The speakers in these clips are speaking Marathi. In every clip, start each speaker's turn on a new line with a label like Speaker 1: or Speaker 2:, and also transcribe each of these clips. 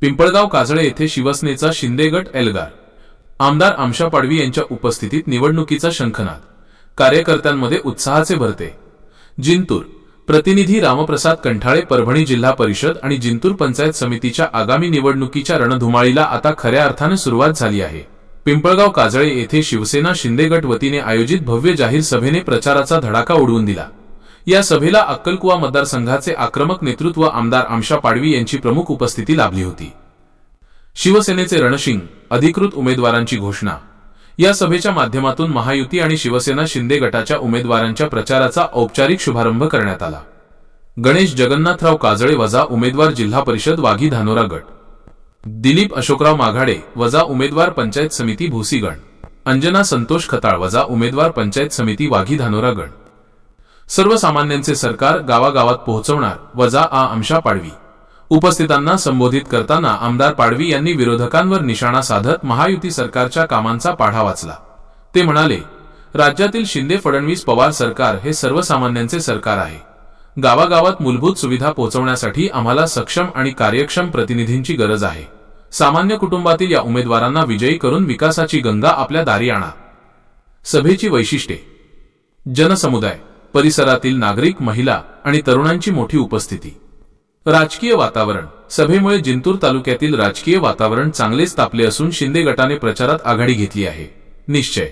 Speaker 1: पिंपळगाव काजळे येथे शिवसेनेचा शिंदे गट एल्गार. आमदार आमशा पाडवी यांच्या उपस्थितीत निवडणुकीचा शंखनाद. कार्यकर्त्यांमध्ये उत्साहाचे भरते. जिंतूर. प्रतिनिधी रामप्रसाद कंठाळे परभणी जिल्हा परिषद आणि जिंतूर पंचायत समितीच्या आगामी निवडणुकीच्या रणधुमाळीला आता खऱ्या अर्थाने सुरुवात झाली आहे. पिंपळगाव काजळे येथे शिवसेना शिंदे गट वतीने आयोजित भव्य जाहीर सभेने प्रचाराचा धडाका उडवून दिला. या सभेला अक्कलकुवा मतदारसंघाचे आक्रमक नेतृत्व आमदार आमशा पाडवी यांची प्रमुख उपस्थिती लाभली होती. शिवसेनेचे रणशिंग अधिकृत उमेदवारांची घोषणा. या सभेच्या माध्यमातून महायुती आणि शिवसेना शिंदे गटाच्या उमेदवारांच्या प्रचाराचा औपचारिक शुभारंभ करण्यात आला. गणेश जगन्नाथराव काजळे वजा उमेदवार जिल्हा परिषद वाघी धानोरा गट. दिलीप अशोकराव माघाडे वजा उमेदवार पंचायत समिती भोसीगण. अंजना संतोष खताळ वजा उमेदवार पंचायत समिती वाघी धानोरा गण. सर्वसामान्यांचे सरकार गावागावात पोहोचवणार वजा आ आमशा पाडवी. उपस्थितांना संबोधित करताना आमदार पाडवी यांनी विरोधकांवर निशाणा साधत महायुती सरकारच्या कामांचा पाढा वाचला. ते म्हणाले राज्यातील शिंदे फडणवीस पवार सरकार हे सर्वसामान्यांचे सरकार आहे. गावागावात मूलभूत सुविधा पोहोचवण्यासाठी आम्हाला सक्षम आणि कार्यक्षम प्रतिनिधींची गरज आहे. सामान्य कुटुंबातील या उमेदवारांना विजयी करून विकासाची गंगा आपल्या दारी आणा. सभेची वैशिष्ट्ये. जनसमुदाय. परिसरातील नागरिक महिला आणि तरुणांची मोठी उपस्थिती. राजकीय वातावरण. सभेमुळे जिंतूर तालुक्यातील राजकीय वातावरण चांगलेच तापले असून शिंदे गटाने प्रचारात आघाडी घेतली आहे. निश्चय.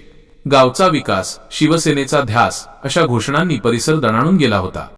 Speaker 1: गावचा विकास शिवसेनेचा ध्यास अशा घोषणांनी परिसर दणाणून गेला होता.